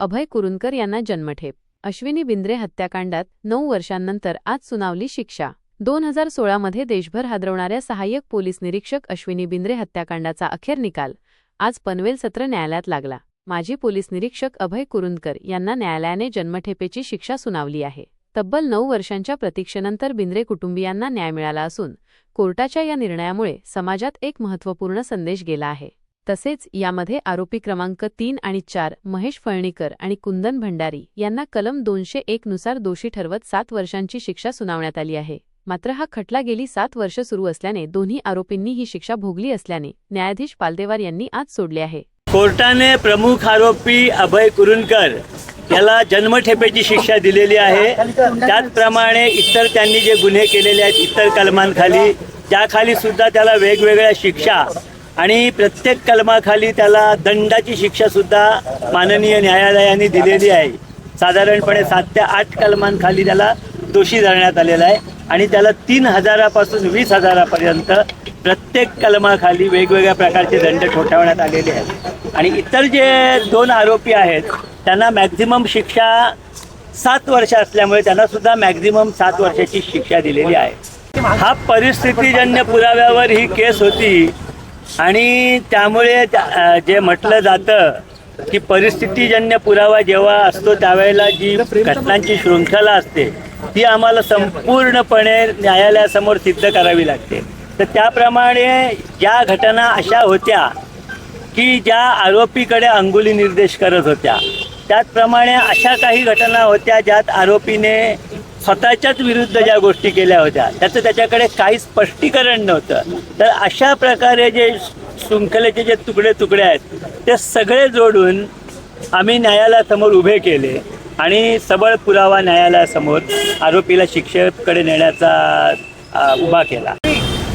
अभय कुरुंदकर यांना जन्मठेप. अश्विनी बिंद्रे हत्याकांडात नऊ वर्षांनंतर आज सुनावली शिक्षा. दोन हजार सोळामध्ये देशभर हादरवणाऱ्या सहाय्यक पोलीस निरीक्षक अश्विनी बिंद्रे हत्याकांडाचा अखेर निकाल आज पनवेल सत्र न्यायालयात लागला. माजी पोलीस निरीक्षक अभय कुरुंदकर यांना न्यायालयाने जन्मठेपेची शिक्षा सुनावली आहे. तब्बल नऊ वर्षांच्या प्रतीक्षेनंतर बिंद्रे कुटुंबियांना न्याय मिळाला असून कोर्टाच्या या निर्णयामुळे समाजात एक महत्त्वपूर्ण संदेश गेला आहे. तसेच यामध्ये आरोपी क्रमांक तीन आणि चार महेश फळणीकर आणि कुंदन भंडारी यांना कलम दोनशे एक नुसार दोषी ठरवत सात वर्षांची शिक्षा सुनावण्यात आली आहे. मात्र हा खटला गेली सात वर्ष सुरू असल्याने दोन्ही आरोपींनी ही शिक्षा भोगली असल्याने न्यायाधीश पालदेवार यांनी आज सोडले आहे. कोर्टाने प्रमुख आरोपी अभय कुरुंदकर याला जन्मठेपेची शिक्षा दिलेली आहे. त्याचप्रमाणे इतर त्यांनी जे गुन्हे केलेले आहेत इतर कलमांखाली त्याखाली सुद्धा त्याला वेगवेगळ्या शिक्षा आणि प्रत्येक कलमाखाली त्याला दंडाची शिक्षा सुद्धा माननीय न्यायालयाने दिलेली आहे. साधारणपणे सात ते आठ कलमांखाली त्याला दोषी धरण्यात आलेला आहे आणि त्याला तीन हजारापासून वीस हजारापर्यंत प्रत्येक कलमाखाली वेगवेगळ्या प्रकारचे दंड ठोठावण्यात आलेले आहेत. आणि इतर जे दोन आरोपी आहेत त्यांना मॅक्झिमम शिक्षा सात वर्ष असल्यामुळे त्यांना सुद्धा मॅक्झिमम सात वर्षाची शिक्षा दिलेली आहे. हा परिस्थितीजन्य पुराव्यावर ही केस होती. आणि त्यामुळे जे म्हटलं जातं की परिस्थितीजन्य पुरावा जेव्हा असतो त्यावेळेला जी घटनांची शृंखला असते ती आम्हाला संपूर्णपणे न्यायालयासमोर सिद्ध करावी लागते. तर त्याप्रमाणे ज्या घटना अशा होत्या की ज्या आरोपीकडे अंगुली निर्देश करत होत्या त्याचप्रमाणे अशा काही घटना होत्या ज्यात आरोपीने स्वतःच्याच विरुद्ध ज्या गोष्टी केल्या होत्या त्याचं त्याच्याकडे काही स्पष्टीकरण नव्हतं. तर अशा प्रकारे जे शृंखलेचे जे तुकडे तुकडे आहेत ते सगळे जोडून आम्ही न्यायालयासमोर उभे केले आणि सबळ पुरावा न्यायालयासमोर आरोपीला शिक्षेकडे नेण्याचा उभा केला.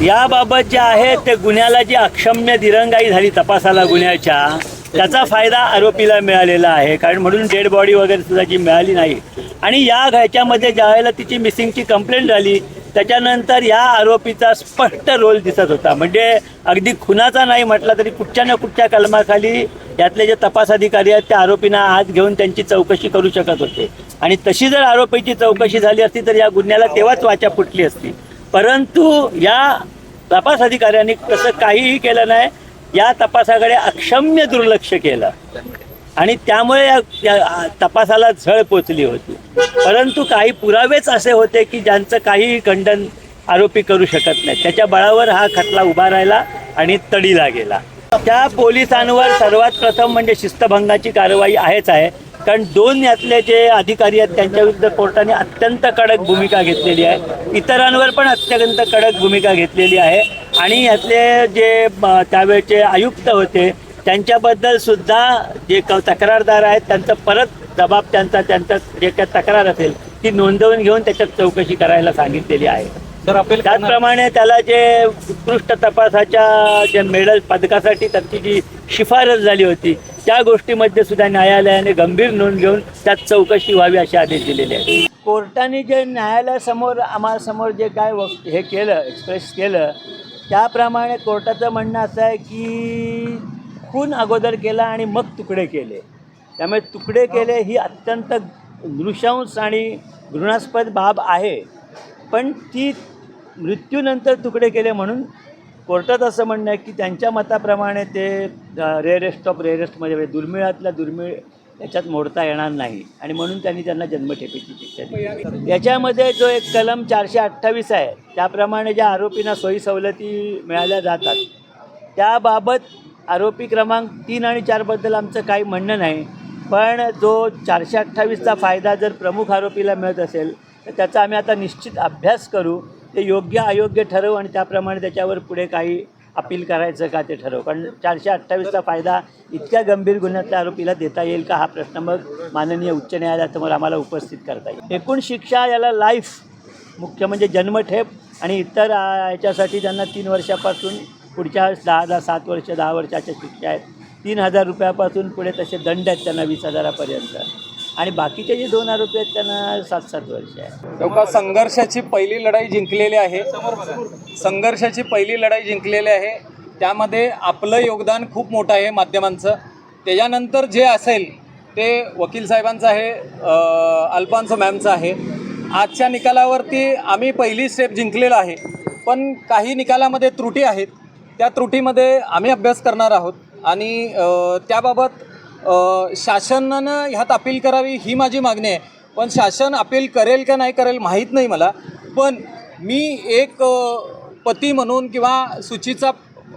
याबाबत जे आहे ते गुन्ह्याला जी अक्षम्य दिरंगाई झाली तपासाला गुन्ह्याच्या त्याचा फायदा आरोपीला मिळालेला आहे. कारण म्हणून डेड बॉडी वगैरे सुद्धा जी मिळाली नाही. आणि या ह्याच्यामध्ये ज्या वेळेला तिची मिसिंगची कंप्लेंट झाली त्याच्यानंतर या आरोपीचा स्पष्ट रोल दिसत होता. म्हणजे अगदी खुनाचा नाही म्हटला तरी कुठच्या ना कुठच्या कलमाखाली यातले जे तपास अधिकारी आहेत त्या आरोपींना आत घेऊन त्यांची चौकशी करू शकत होते. आणि तशी जर आरोपीची चौकशी झाली असती तर या गुन्ह्याला तेव्हाच वाचा फुटली असती. परंतु या तपास अधिकाऱ्यांनी तसं काहीही केलं नाही. या तपासाकडे अक्षम्य दुर्लक्ष केलं. आणि त्यामुळे या तपासाला झळ पोचली होती. परंतु काही पुरावेच असे होते की ज्यांचं काहीही खंडन आरोपी करू शकत नाही. त्याच्या बळावर हा खटला उभा राहिला आणि तडीला गेला. त्या पोलिसांवर सर्वात प्रथम म्हणजे शिस्तभंगाची कारवाई आहेच आहे. कारण दोन यातले जे अधिकारी आहेत त्यांच्याविरुद्ध कोर्टाने अत्यंत कडक भूमिका घेतलेली आहे. इतरांवर पण अत्यंत कडक भूमिका घेतलेली आहे. आणि यातले जे त्यावेळचे आयुक्त होते त्यांच्याबद्दल सुद्धा जे क तक्रारदार आहेत त्यांचं परत जबाब त्यांचा त्यांचा जे काय तक्रार असेल ती नोंदवून घेऊन त्याच्यात चौकशी करायला सांगितलेली आहे. सर अपील करणार- त्याचप्रमाणे त्याला जे उत्कृष्ट तपासाच्या जे मेडल पदकासाठी त्याची जी शिफारस झाली होती त्या गोष्टीमध्ये सुद्धा न्यायालयाने गंभीर नोंद घेऊन त्यात चौकशी व्हावी असे आदेश दिलेले आहेत. कोर्टाने जे न्यायालयासमोर आम्हासमोर जे काय हे केलं एक्सप्रेस केलं त्याप्रमाणे कोर्टाचं म्हणणं असं आहे की खून अगोदर केला आणि मग तुकडे केले. त्यामुळे तुकडे केले ही अत्यंत नृशंस आणि घृणास्पद बाब आहे. पण ती मृत्यूनंतर तुकडे केले म्हणून कोर्टात असं म्हणणं आहे की त्यांच्या मताप्रमाणे ते रेअरेस्ट ऑफ रेअरेस्टमध्ये दुर्मिळातल्या दुर्मिळ त्याच्यात मोडता येणार नाही. आणि म्हणून त्यांनी त्यांना जन्मठेपेची शिक्षा दिली. याच्यामध्ये जो एक कलम चारशे अठ्ठावीस आहे त्याप्रमाणे ज्या आरोपींना सोयी सवलती मिळाल्या जातात त्याबाबत आरोपी क्रमांक तीन आणि चारबद्दल आमचं काही म्हणणं नाही. पण जो चारशे अठ्ठावीसचा फायदा जर प्रमुख आरोपीला मिळत असेल तर त्याचा आम्ही आता निश्चित अभ्यास करू. ते योग्य अयोग्य ठरवू आणि त्याप्रमाणे त्याच्यावर पुढे काही अपील करायचं का ते ठरव. कारण चारशे अठ्ठावीसचा फायदा इतक्या गंभीर गुन्ह्यातल्या आरोपीला देता येईल का हा प्रश्न मग माननीय उच्च न्यायालयासमोर आम्हाला उपस्थित करता येईल. एकूण शिक्षा याला लाईफ मुख्य म्हणजे जन्मठेप आणि इतर याच्यासाठी त्यांना तीन वर्षापासून पुढच्या दहा दहा सात वर्ष दहा वर्षाच्या शिक्षा आहेत. तीन हजार रुपयापासून पुढे तसे दंड आहेत त्यांना वीस हजारापर्यंत. आणि बाकीचे जे दोन आरोपी आहेत त्यांना सात सात वर्ष आहे. लोका संघर्षाची पहिली लढाई जिंकलेली आहे. संघर्षाची पहिली लढाई जिंकलेली आहे. त्यामध्ये आपलं योगदान खूप मोठं आहे माध्यमांचं. त्याच्यानंतर जे असेल ते वकील साहेबांचं आहे अल्पांचं अल्फान्सो मॅमचं आहे. आजच्या निकालावरती आम्ही पहिली स्टेप जिंकलेलं आहे. पण काही निकालामध्ये त्रुटी आहेत. त्या त्रुटीमध्ये आम्ही अभ्यास करणार आहोत. आणि त्याबाबत शासनानं ह्यात अपील करावी ही माझी मागणी आहे. पण शासन अपील करेल का नाही करेल माहीत नाही मला. पण मी एक पती म्हणून किंवा सुचीचा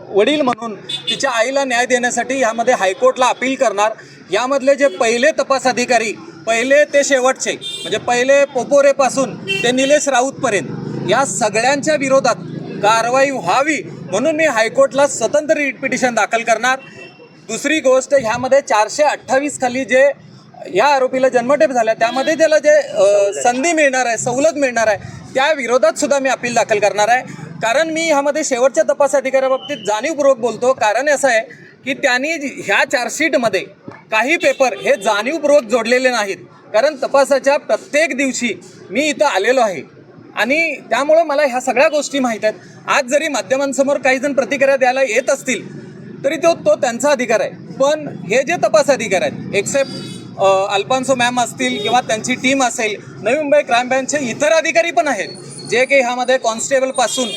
वडील म्हणून तिच्या आईला न्याय देण्यासाठी ह्यामध्ये हायकोर्टला अपील करणार. यामधले जे पहिले तपास अधिकारी पहिले ते शेवटचे म्हणजे पहिले पोपोरेपासून ते निलेश राऊतपर्यंत या सगळ्यांच्या विरोधात कारवाई व्हावी म्हणून मी हायकोर्टला स्वतंत्र रिट पिटिशन दाखल करणार. दुसरी गोष्ट ह्यामध्ये चारशे अठ्ठावीस खाली जे या आरोपीला जन्मठेप झाल्या त्यामध्ये त्याला जे संधी मिळणार आहे सवलत मिळणार आहे त्या विरोधात सुद्धा मी अपील दाखल करणार आहे. कारण मी ह्यामध्ये शेवटच्या तपास अधिकाऱ्याबाबतीत जाणीवपूर्वक बोलतो. कारण असं आहे की त्यांनी ह्या चार्जशीटमध्ये काही पेपर हे जाणीवपूर्वक जोडलेले नाहीत. कारण तपासाच्या प्रत्येक दिवशी मी इथं आलेलो आहे. आणि त्यामुळं मला ह्या सगळ्या गोष्टी माहीत आहेत. आज जरी माध्यमांसमोर काही जण प्रतिक्रिया द्यायला येत असतील तरी तो तो त्यांचा अधिकार आहे. पण हे जे तपास अधिकार आहेत एक्सेप्ट अल्फान्सो मॅम असतील किंवा त्यांची टीम असेल नवी मुंबई क्राईम ब्रँचचे इतर अधिकारी पण आहेत. जे काही ह्यामध्ये कॉन्स्टेबलपासून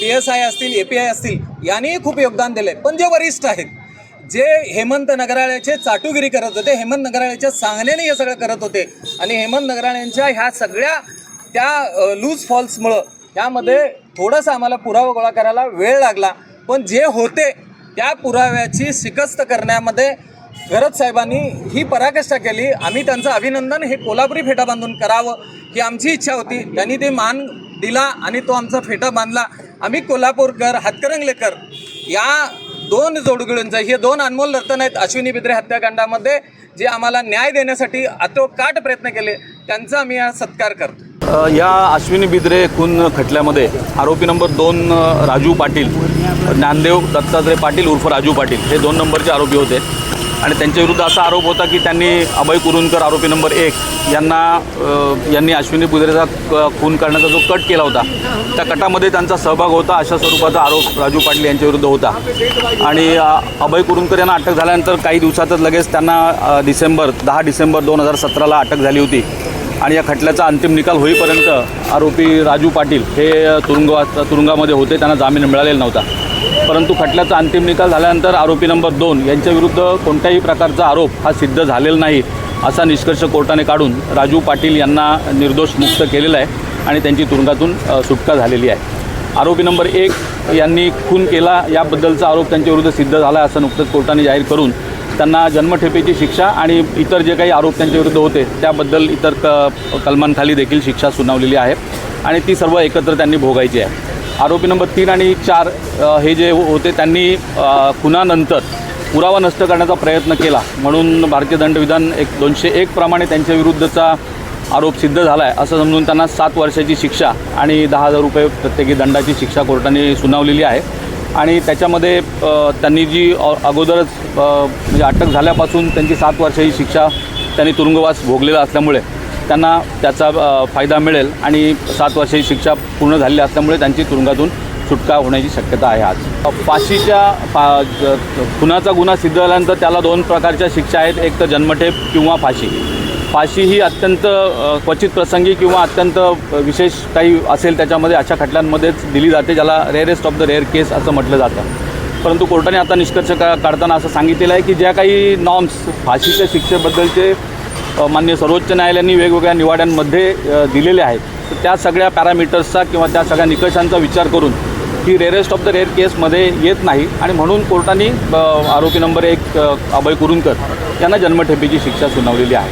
पी एस आय असतील ए पी आय असतील यांनीही खूप योगदान दिलं आहे पण जे वरिष्ठ आहेत जे हेमंत नगराळ्याचे चाटुगिरी करत होते हेमंत नगराळ्याच्या सांगण्याने हे सगळं करत होते आणि हेमंत नगराळ्यांच्या ह्या सगळ्या त्या लूज फॉल्समुळं त्यामध्ये थोडंसं आम्हाला पुरावा गोळा करायला वेळ लागला. पण जे होते त्या पुराव्याची शिकस्त करण्यामध्ये गरज साहेबांनी ही पराकाष्ठा केली. आम्ही त्यांचं अभिनंदन हे कोल्हापुरी फेटा बांधून करावं ही आमची इच्छा होती. त्यांनी ते मान दिला आणि तो आमचा फेटा बांधला. आम्ही कोल्हापूरकर हातकरंगलेकर या दोन जोडगुळींचा हे दोन अनमोल रत्न आहेत अश्विनी बिद्रे हत्याकांडामध्ये जे आम्हाला न्याय देण्यासाठी आतोकाट प्रयत्न केले. त्यांचा आम्ही हा सत्कार करतो. या अश्विनी बिद्रे खून खटल्यामध्ये आरोपी नंबर दोन राजू पाटील ज्ञानदेव दत्तात्रय पाटील उर्फ राजू पाटील हे दोन नंबरचे आरोपी होते. आणि त्यांच्या विरुद्ध असा आरोप होता की त्यांनी अभय कुरुंदकर आरोपी नंबर एक यांना यांनी अश्विनी बुद्रेचा क- खून करण्याचा जो कट केला होता त्या कटामध्ये त्यांचा सहभाग होता अशा स्वरूपाचा आरोप राजू पाटील यांच्याविरुद्ध होता. आणि अभय कुरुंदकर यांना अटक झाल्यानंतर काही दिवसातच लगेच त्यांना डिसेंबर दहा डिसेंबर दोन हजार सतराला अटक झाली होती. आणि या खटल्याचा अंतिम निकाल होईपर्यंत आरोपी राजू पाटील हे तुरुंगवास तुरुंगामध्ये होते त्यांना जामीन मिळालेला नव्हता. परंतु खटल्याचा अंतिम निकाल झाल्यानंतर आरोपी नंबर दोन यांच्याविरुद्ध कोणत्याही प्रकारचा आरोप हा सिद्ध झालेला नाही असा निष्कर्ष कोर्टाने काढून राजू पाटील यांना निर्दोष मुक्त केलेला आहे आणि त्यांची तुरुंगातून सुटका झालेली आहे. आरोपी नंबर एक यांनी खून केला याबद्दलचा आरोप त्यांच्याविरुद्ध सिद्ध झाला आहे असं नुकतंच कोर्टाने जाहीर करून त्यांना जन्मठेपेची शिक्षा आणि इतर जे काही आरोप त्यांच्याविरुद्ध होते त्याबद्दल इतर क कलमांखाली देखील शिक्षा सुनावलेली आहे आणि ती सर्व एकत्र त्यांनी भोगायची आहे. आरोपी नंबर तीन आणि चार हे जे हो, होते त्यांनी खुनानंतर पुरावा नष्ट करण्याचा प्रयत्न केला म्हणून भारतीय दंडविधान एक दोनशे एक प्रमाणे त्यांच्याविरुद्धचा आरोप सिद्ध झाला आहे असं समजून त्यांना सात वर्षाची शिक्षा आणि दहा हजार रुपये प्रत्येकी दंडाची शिक्षा कोर्टाने सुनावलेली आहे. आणि त्याच्यामध्ये त्यांनी जी अगोदरच म्हणजे अटक झाल्यापासून त्यांची सात वर्षाची शिक्षा त्यांनी तुरुंगवास भोगलेला असल्यामुळे त्यांना त्याचा फायदा मिळेल आणि सात वर्षाची शिक्षा पूर्ण झालेली असल्यामुळे त्यांची तुरुंगातून सुटका होण्याची शक्यता आहे आज. फाशीच्या फा ज- खुनाचा गुन्हा सिद्ध झाल्यानंतर त्याला दोन प्रकारच्या शिक्षा आहेत. एक तर जन्मठेप किंवा फाशी. फाशी ही अत्यंत क्वचित प्रसंगी किंवा अत्यंत विशेष काही असेल त्याच्यामध्ये अशा खटल्यांमध्येच दिली जाते ज्याला rarest of the rare case असं म्हटलं जातं. परंतु कोर्टाने आता निष्कर्ष का काढताना असं सांगितलेलं आहे की ज्या काही नॉर्म्स फाशीच्या शिक्षेबद्दलचे मान्य सर्वोच्च न्यायालयांनी वेगवेगळ्या निवाड्यांमध्ये दिलेले आहेत. तर त्या सगळ्या पॅरामीटर्सचा किंवा त्या सगळ्या निकषांचा विचार करून ही रेअरेस्ट ऑफ द रेअर केसमध्ये येत नाही. आणि म्हणून कोर्टाने आरोपी नंबर एक अभय कुरुंकर यांना जन्मठेपेची शिक्षा सुनावलेली आहे.